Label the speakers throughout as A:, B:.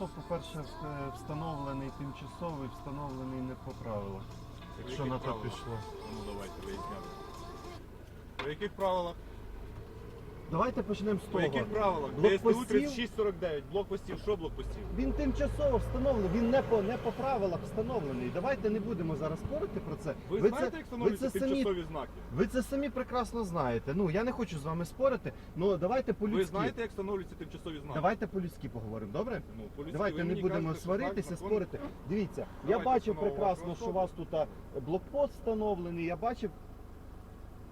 A: Знак стоп, по-перше, встановлений тимчасовий, встановлений не по правилах. Якщо на то пішло.
B: Ну давайте виясняти. По яких правилах?
A: Давайте почнемо з
B: По
A: того.
B: яких правилах? ДСТУ
A: Блокпостів?
B: 3649, блокпостів, що блокпостів?
A: Він тимчасово встановлений, він не по, не по правилах встановлений. Давайте не будемо зараз спорити про це.
B: Ви, знаєте, як
A: ви
B: встановлюються
A: це самі
B: тимчасові знаки?
A: Ви це самі прекрасно знаєте. Ну я не хочу з вами спорити. Ну давайте по
B: Ви
A: людськи.
B: знаєте, як встановлюються тимчасові знаки?
A: Давайте по людськи поговоримо, добре?
B: Ну, по-людськи
A: Давайте
B: ви
A: не
B: мені
A: будемо
B: кажете, що
A: сваритися,
B: знак закон-
A: спорити. Дивіться, я
B: Давайте
A: бачив прекрасно, що у вас тут а, блокпост встановлений. Я бачив.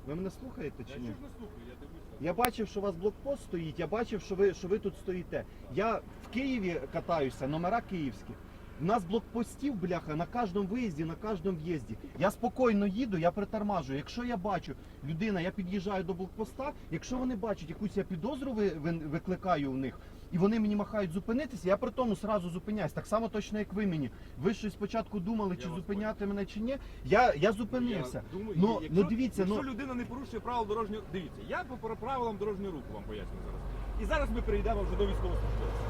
A: Ви мене слухаєте
B: Я
A: чи
B: чого
A: ні?
B: ж не слухаю, я дивлюся.
A: Я бачив, що у вас блокпост стоїть, я бачив, що ви, що ви тут стоїте. Я в Києві катаюся, номера київські. У нас блокпостів, бляха, на кожному виїзді, на кожному в'їзді. Я спокійно їду, я притормажу. Якщо я бачу людина, я під'їжджаю до блокпоста, якщо вони бачать якусь я підозру ви, ви- викликаю в них, і вони мені махають зупинитися, я при тому сразу зупиняюсь. Так само точно, як ви мені. Ви щось спочатку думали, чи зупиняти мене, чи ні. Я, я зупинився.
B: Я думаю,
A: Ну,
B: якщо,
A: ну, дивіться,
B: якщо
A: ну-
B: людина не порушує правил дорожнього... Дивіться, я по правилам дорожнього руху вам поясню зараз. І зараз ми перейдемо вже до військовослужбовця.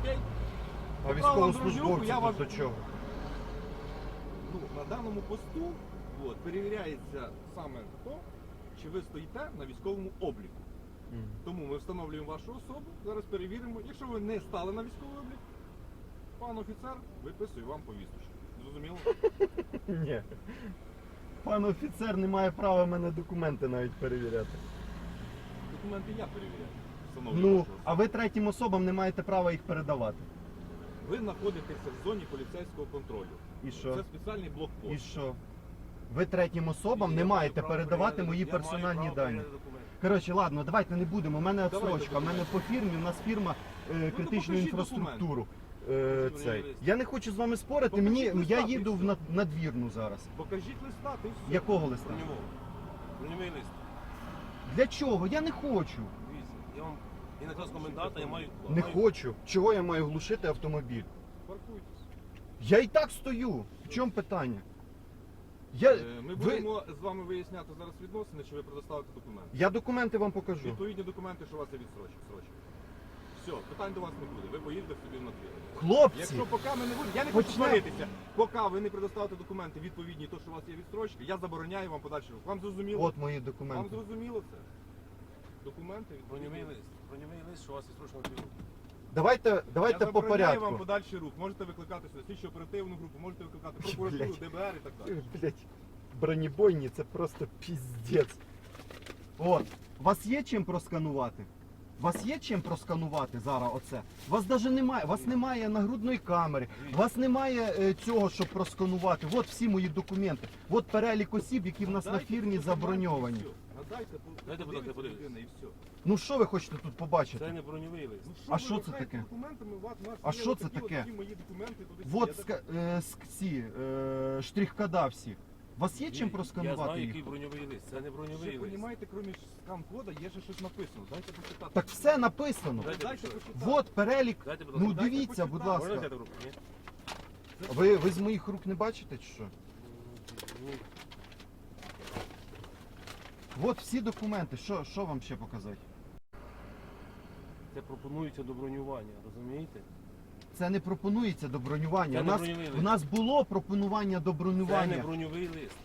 B: Окей?
A: А військовослужбовці
B: вас...
A: до чого?
B: Ну, на даному посту от, перевіряється саме то, чи ви стоїте на військовому обліку. Тому ми встановлюємо вашу особу, зараз перевіримо. Якщо ви не стали на військовий облік, пан офіцер виписує вам повісточку. Зрозуміло?
A: Ні. Пан офіцер не має права мене документи навіть перевіряти.
B: Документи я перевіряю. Встановлюю
A: Ну,
B: особу.
A: а ви третім особам не маєте права їх передавати.
B: Ви знаходитеся в зоні поліцейського контролю.
A: І що?
B: Це спеціальний блокпост.
A: І що? Ви третім особам не маєте передавати мої персональні дані. Коротше, ладно, давайте не будемо. У мене відстрочка, у мене по фірмі, у нас фірма е, критичну
B: покажіть
A: інфраструктуру. Е,
B: Покажіть
A: цей.
B: лист.
A: Я не хочу з вами спорити.
B: Покажіть
A: Мені
B: листа,
A: я їду в над- надвірну зараз.
B: Покажіть листа, ти все.
A: Якого листа?
C: Броньового. Броньовий лист.
A: Для чого? Я не хочу.
C: Дивіться, я вам і наказ коменданта я маю.
A: Не
C: маю-
A: хочу. Чого я маю глушити автомобіль?
B: Паркуйтесь.
A: Я і так стою. В чому питання? Я,
B: Е, Ми
A: ви,
B: будемо з вами виясняти зараз відносини, чи ви предоставите документи.
A: я документи вам покажу.
B: Відповідні документи, що у вас є відсрочка. срочка. Все, питань до вас не буде. Ви поїдете собі на двір.
A: Хлопці,
B: Якщо поки ми не будемо, я не хочу
A: Почне-
B: сваритися, поки ви не предоставите документи відповідні, то що у вас є відстрочка, я забороняю вам подальший рух. Вам зрозуміло?
A: от мої
B: Вам
A: документи.
B: зрозуміло це? Документи
C: Броньовий
B: відповідні.
C: лист. Броньовий лист, що у вас є строчно на руку.
A: Давайте, давайте
B: я
A: по
B: забороняю вам
A: порядку.
B: подальший рух. Можете викликати сюди слідчо оперативну групу, можете викликати прокуратуру,
A: Блядь.
B: ДБР і так далі.
A: Блять, бронебойні це просто піздець. От, вас є чим просканувати? Вас є чим просканувати зараз оце? Вас даже немає, вас немає нагрудної камери, вас немає е, цього, щоб просканувати. От всі мої документи. От перелік осіб, які в нас на фірмі
B: ці документи, Надайте,
C: Дайте, будь ласка,
B: людина, і все.
A: Ну що ви хочете тут
C: Це
A: побачити?
C: не броньовий лист.
B: Ну,
A: А
B: ви
A: що це таке?
B: Документами, у вас, у нас
A: А
B: є
A: що це таке?
B: всі мої документи, туди
A: Вот
B: сюди. Я
A: ска- е, ск- ці е, штрих-кода всі. Вас є чим
C: Я
A: просканувати
C: знаю,
A: їх?
C: який броньовий лист. Це не броньовий
B: Ще
C: лист.
B: розумієте, крім скан-кода, є ще щось написано. Дайте почитати.
A: Так все написано.
C: Дайте
B: Дайте
C: почитати.
A: Вот перелік.
C: Дайте, будь
A: Ну
C: ласка.
B: дайте
A: дивіться, будь.
C: Можна
A: ласка.
C: взяти в руку? Ні?
A: Ви, ви з моїх рук не бачите чи що?
C: Ну,
A: От всі документи. Що, що вам ще показати?
C: Це пропонується до бронювання, розумієте?
A: Це не пропонується до бронювання.
C: Це
A: У
C: не
A: нас,
C: броньовий
A: у нас було пропонування до
C: Це не
A: бронювання.
C: броньовий лист.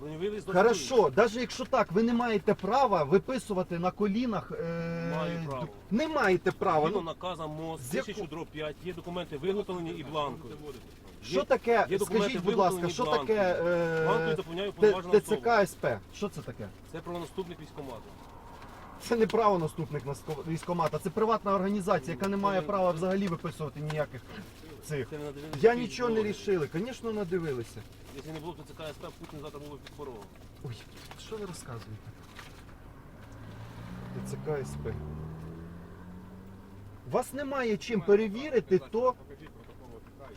C: Броньовий лист
A: Хорошо, навіть якщо так, ви не маєте права виписувати на колінах. Е...
C: Маю право.
A: Не маєте права.
C: Згідно
A: Ну,
C: наказом МОЗ
A: З яко-
C: 1000 дроб 5 є документи виготовлені і бланкою.
A: Що таке?
C: є документи
A: Скажіть, будь ласка,
C: виготовлені
A: що таке
C: Бланкою
A: е...
C: заповняю повноважена особа.
A: СП? Що це таке?
C: Це правонаступник військкомату.
A: Це не правонаступник наско- військкомата, це приватна організація, яка не має права взагалі виписувати ніяких цих.
C: Це не надивилися
A: Я нічого не рішили, звісно, надивилися.
C: Якщо не було б ТЦК СП, Путін завтра був би під порогом.
A: Ой, що ви розказуєте? ТЦК СП. Вас немає чим перевірити, то.
B: Покажіть протокол ОТК.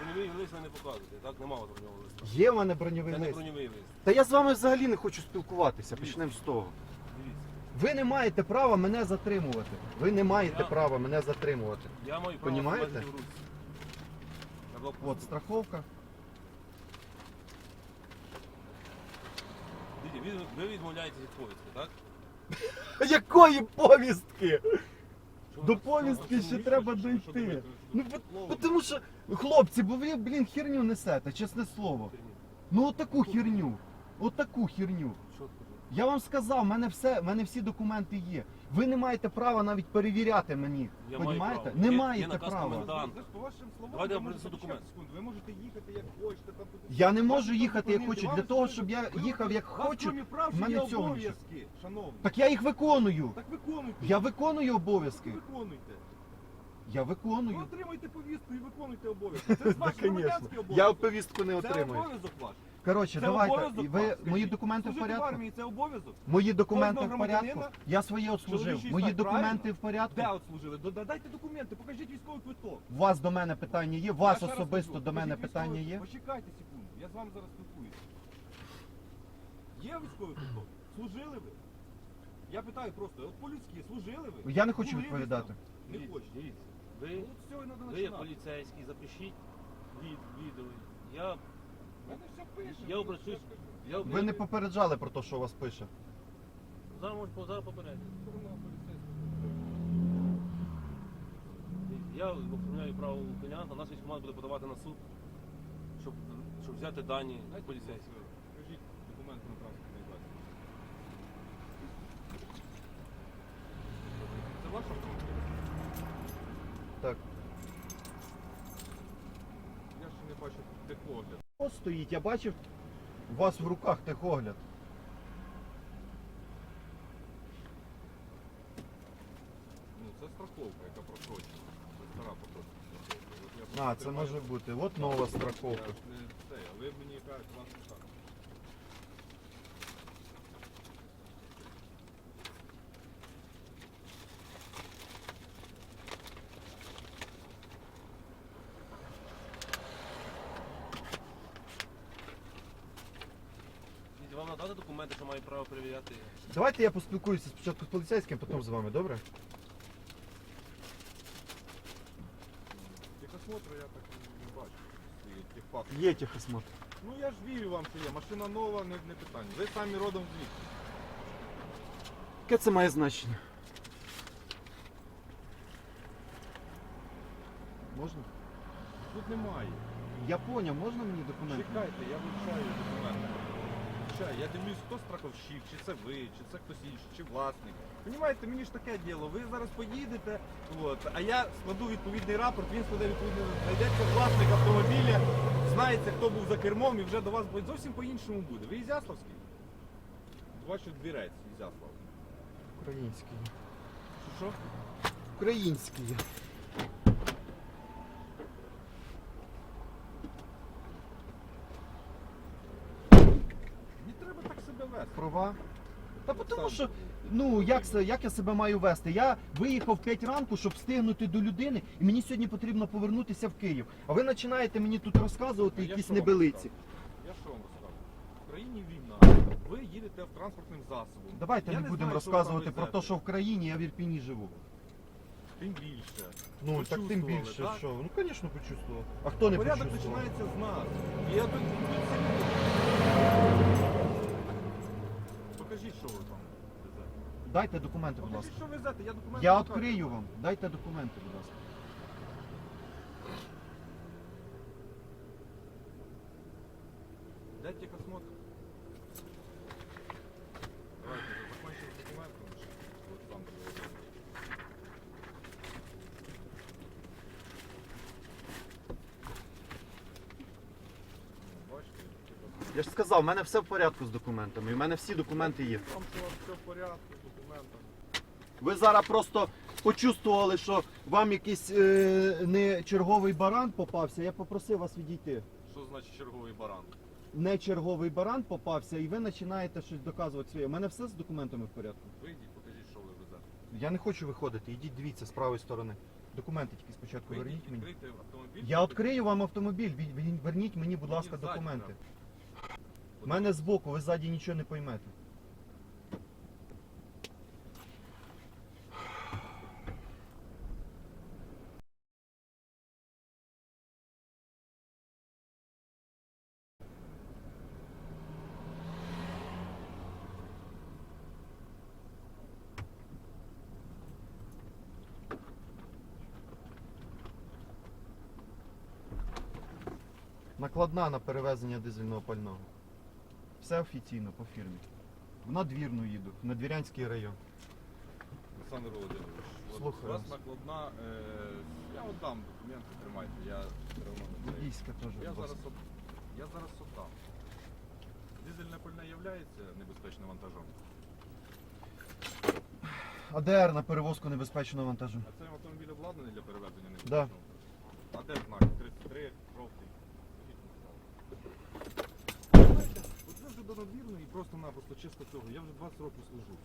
C: Броньовий лист ви не показуєте, так? Нема у вас броньового листа.
A: Є в мене броньовий
C: Це не
A: лист.
C: броньовий лист.
A: Та я з вами взагалі не хочу спілкуватися. Почнемо з того.
C: Дивіться.
A: Ви не маєте права мене затримувати. Ви не маєте
C: Я-
A: права мене затримувати.
C: Я маю право
A: Понімаєте?
C: тримати в руці. На блокпосту.
A: От страховка.
C: Дивіться, ви, ви відмовляєтесь від повістки, так?
A: Якої повістки? До повістки ще треба дойти. Ну, тому що, хлопці, бо ви, блін, херню несете, чесне слово. Ну отаку херню. Отаку херню. Я вам сказав, в мене все, в мене всі документи є. Ви не маєте права навіть перевіряти мені.
C: Я маю
A: Понімаєте?
C: право.
A: Не
C: Є- є
A: маєте
C: наказ
A: права.
C: коменданта.
B: По вашим словам,
C: Давайте я
B: ви
C: вам принесу
B: можете-
C: документ.
B: секунду, Ви можете їхати як хочете. Там, куди-
A: Я не можу
B: там
A: їхати як
B: документи,
A: хочу.
B: вам
A: Для того, щоб я
B: ви-
A: їхав як
B: вас,
A: хочу.
B: прав,
A: в мене
B: є
A: цього
B: обов'язки, шановні.
A: Так я їх виконую.
B: Так виконуйте.
A: Я виконую
B: Так
A: обов'язки.
B: Виконуйте.
A: Я
B: Ви
A: виконую.
B: отримайте повістку і виконуйте обов'язки. Це ж ваш громадянський
A: Я
B: обов'язок.
A: повістку не
B: Це
A: отримую.
B: обов'язок ваш.
A: Коротше,
B: Це
A: давайте.
B: обов'язок
A: І Ви
B: ваш,
A: мої документи в
B: Служити в
A: порядку?
B: армії це обов'язок.
A: Мої документи
B: Кожного
A: в порядку.
B: громадянина
A: Я своє отслужив. Мої
B: стать,
A: документи
B: правильно?
A: в порядку.
B: Де отслужили? Дода- Дайте документи, покажіть військовий квиток.
A: У вас до мене питання є, у
B: Я
A: вас
B: ще раз
A: особисто
B: кажу,
A: до мене
B: покажіть
A: питання
B: військовий-
A: є.
B: Почекайте секунду, я з вами зараз спілкуюся. Є військовий квиток? Служили ви? Я питаю просто, от по-людськи, служили ви?
A: Я не хочу
B: Були
A: відповідати.
B: там? Не
C: Дивіться,
B: хочете.
C: дивіться. Ви,
B: Ну, от з цього і треба
C: ви є
B: починати.
C: поліцейський, запишіть від, відео. Я, я обращусь. Я,
A: Ви не попереджали про те, що у вас пише.
C: Зараз можу зараз попередити. Я оформляю право ухилянта, наш команда буде подавати на суд, щоб, щоб взяти дані
B: Дайте,
C: поліцейських.
B: будь ласка, Покажіть документи на транспортний засіб. Це ваш автомобіль?
A: Так.
B: Я ще не бачу техогляд.
A: Стоїть, я бачив у вас в руках техогляд.
B: Ну, це страховка, яка просрочена. Це стара просрочена страховка. От я
A: А,
B: просто
A: це може бути. От нова
B: Я
A: страховка.
B: ж не це, а ви мені кажете, вам не так.
C: Дивіться, документи, що маю право перевіряти.
A: Давайте я поспілкуюся спочатку з поліцейським, потім з вами, добре?
B: Техосмотру я так не бачу. І техпаспорт.
A: Є техосмотр.
B: Ну я ж вірю вам, що є. Машина нова, не, не питання. Ви самі родом звідси.
A: Яке це має значення? Можна?
B: Тут немає.
A: Я поняв, можна мені документи?
B: Чекайте, я вивчаю документи. Вивчаю. Я дивлюсь, хто страховщик, чи це ви, чи це хтось інший, чи власник. Понімаєте, мені ж таке діло. Ви зараз поїдете, от, а я складу відповідний рапорт, він складе відповідний знайдеться власник автомобіля, знається, хто був за кермом і вже до вас буде зовсім по-іншому буде. Ви Ізяславський? Бачу двірець Ізяслав.
A: Український.
B: Що?
A: Український.
B: Не треба так себе вести.
A: Права. Та тому що, ну як, як я себе маю вести? Я виїхав в 5 ранку, щоб встигнути до людини, і мені сьогодні потрібно повернутися в Київ. А ви починаєте мені тут розказувати
B: А я
A: якісь
B: що вам
A: небелиці.
B: Я що вам розказую? В країні війна. Ви їдете в транспортним засобом.
A: Давайте
B: Я
A: не будемо
B: знаю, що ви
A: розказувати
B: там
A: про
B: везете.
A: те, що в країні я в Ірпіні живу.
B: Тим більше.
A: Ну так тим
B: Почувствували,
A: більше,
B: так?
A: що? Ну, звісно, почувствував. А хто не
B: Порядок
A: почувствував?
B: починається з нас. І я тут, що ви там везете.
A: Дайте документи, будь ласка.
B: Що везете, я документи.
A: Я відкрию вам. Дайте документи, будь ласка.
B: Дайте техосмотр. Давайте, закончим з документом. Олександр Володимирович. Ну, Бачите.
A: Я ж сказав, в мене все в порядку з документами. І в мене всі документи є.
B: Там що у вас все в порядку.
A: Ви зараз просто почувствували, що вам якийсь е, не черговий баран попався. Я попросив вас відійти.
B: Що значить черговий баран?
A: Не черговий баран попався, і ви починаєте щось доказувати своє. У мене все з документами в порядку.
B: Вийдіть, покажіть, що ви везете.
A: Я не хочу виходити. Ідіть, дивіться з правої сторони. Документи тільки спочатку
B: Вийдіть,
A: верніть мені.
B: відкрийте автомобіль.
A: Я відкрию вам автомобіль. Ві- ві- Верніть мені, будь ласка,
B: ззаді
A: документи.
B: треба.
A: У мене збоку, ви ззаді нічого не поймете. Накладна на перевезення дизельного пального. Все офіційно по фірмі. В надвірну їду, в Надвірянський район.
B: Олександр Володимирович, от
A: Слухаю
B: у вас
A: вас.
B: накладна. Е, я от дам документи, тримайте, я все одно не цей.
A: Водійська теж.
B: Я зараз, от- я зараз отдам. Дизельне пальне є небезпечним вантажом.
A: АДР на перевозку небезпечного вантажу.
B: А цей автомобіль обладнаний для перевезення
A: Да.
B: небезпечного вантажу? А де знак? 33, жовтий. Скажіть, будь ласка. Знаєте, От ви вже до надвірної просто-напросто чисто цього. Я вже 20 років служу.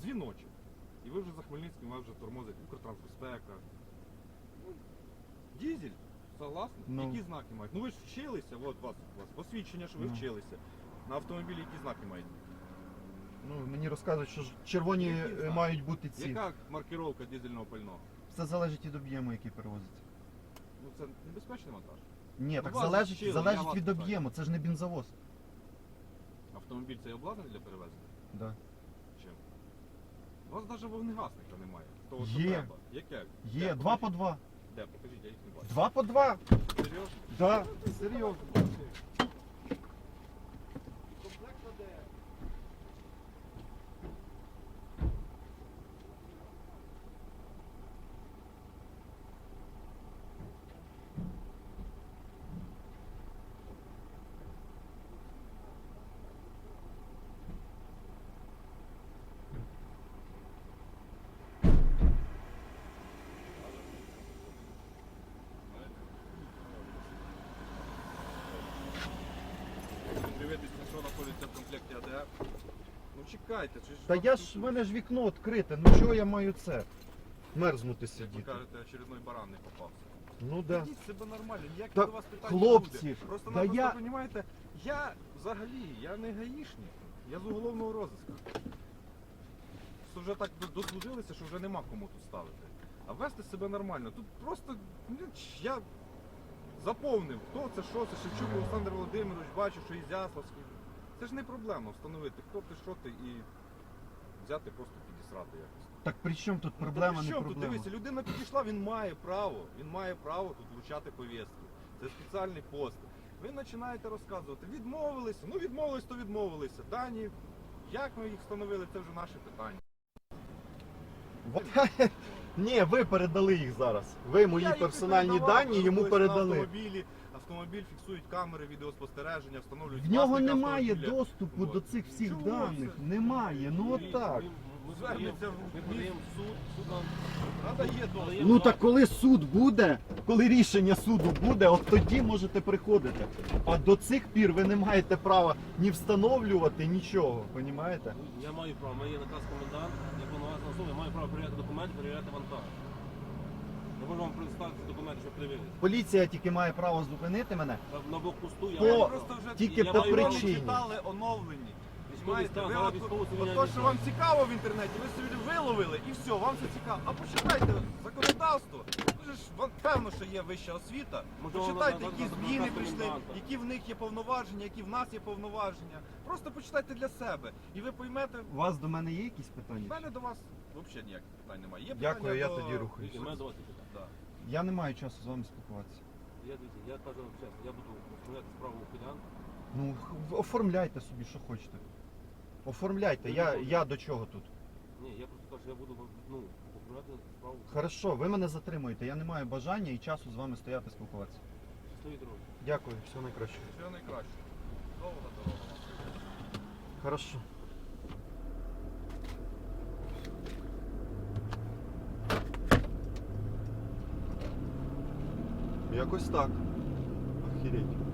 B: Дзвіночок. І ви вже за Хмельницьким, вас вже тормозить Укртрансбезпека. Ну, Дізель, согласні?
A: Ну.
B: Які знаки мають? Ну ви ж вчилися, от у вас, у вас посвідчення, що ви
A: Ну.
B: вчилися. На автомобілі які знаки мають?
A: Ну, мені розказують, що ж червоні
B: Які
A: е,
B: знаки?
A: мають бути ці.
B: Яка маркировка дизельного пального?
A: Все залежить від об'єму, який перевозиться.
B: Ну це небезпечний вантаж.
A: Ні,
B: Ну,
A: так
B: вас
A: залежить,
B: я
A: залежить
B: вас
A: від
B: питаю.
A: об'єму, це ж не бензовоз.
B: Автомобіль цей обладнаний для перевезення?
A: Да.
B: Чим? У вас навіть вогнегасника немає. Того, що
A: Є.
B: треба. Яке?
A: Є,
B: Де?
A: два по
B: Покажіть.
A: два.
B: Де? Покажіть, я їх не бачу.
A: Два по два.
B: Серйозно?
A: Да, серйозно.
B: Комплект АДР. Дивитися, що знаходиться в комплекті АДР. Ну чекайте, чи ж
A: Та я ж, в мене ж вікно відкрите, ну чого я маю це? Мерзнути
B: Як ви
A: сидіти.
B: кажете, очередной баран не попався.
A: Ну да.
B: Ведіть себе нормально, ніяких
A: Та,
B: до вас питань
A: хлопці,
B: буде. Просто
A: да
B: напросто,
A: я-
B: розумієте, я взагалі, я не гаїшник, я з уголовного розыска. Що вже так до- дослужилися, що вже нема кому тут ставити. А вести себе нормально. Тут просто ну, ч- я заповнив, хто це, що це, Шевчук Олександр Володимирович, бачу, що Ізяславський. Це ж не проблема встановити, хто ти, що ти і взяти просто підісрати якось.
A: Так при чому тут
B: Ну,
A: проблема,
B: та при
A: не
B: чому тут?
A: проблема?
B: Дивися, людина підійшла, він має право. Він має право тут вручати повістку. Це спеціальний пост. Ви починаєте розказувати. Відмовилися, ну відмовились, то відмовилися. Дані, як ми їх встановили, це вже наше питання.
A: Вот. Ні, ви передали їх зараз. Ви мої
B: Я їх
A: персональні
B: передавав,
A: дані йому
B: на
A: передали.
B: Автомобілі, автомобіль фіксують камери відеоспостереження, встановлюють.
A: В нього
B: власника
A: немає
B: автомобіля.
A: доступу до цих всіх
B: Чому
A: даних.
B: це?
A: Немає. Ну
C: Дивіться,
A: отак.
C: Ми,
B: Звернеться
C: подаємо,
B: в
C: ми подаємо в суд, суд нам
B: Надає доступ.
A: Ну так коли суд буде, коли рішення суду буде, от тоді можете приходити. А до цих пір ви не маєте права ні встановлювати нічого. Понімаєте?
C: Я маю право, в мене є наказ комендант, я повноважена особа, я маю право перевіряти документи, перевіряти вантаж. Я можу вам представити документи, щоб перевірити.
A: Поліція тільки має право зупинити мене.
C: На- На блокпосту я
A: По-
C: маю
B: просто вже
A: тільки
C: Я
A: по
C: право
A: причині.
B: читали оновлені.
C: Стан,
B: ви
C: зараз
B: от, от то, що вам цікаво в інтернеті, ви собі виловили і все, вам це цікаво. А почитайте законодавство. Ви ж вам певно, що є вища освіта.
C: Можливо,
B: Почитайте,
C: на- на-
B: які
C: на- на
B: зміни прийшли, які в них є повноваження, які в нас є повноваження. Просто почитайте для себе. І ви поймете,
A: У вас до мене є якісь питання?
B: мене до вас взагалі ніяких питань немає. Є
A: Дякую,
B: питання
A: я
B: до...
A: тоді
C: питання.
A: Я не маю часу з вами спілкуватися.
C: Я дивіться, я кажу вам чесно, я буду оформляти справу ухилянта.
A: Ну, х- оформляйте собі, що хочете. Оформляйте, я, я до чого тут?
C: Ні, я просто кажу, я буду ну, оформляти справу.
A: Хорошо, ви мене затримуєте. Я не маю бажання і часу з вами стояти спілкуватися.
C: Щасливої дороги.
A: Дякую, всього найкраще.
B: Всього найкраще. Довга дорога.
A: Хорошо. Якось так. Охереть.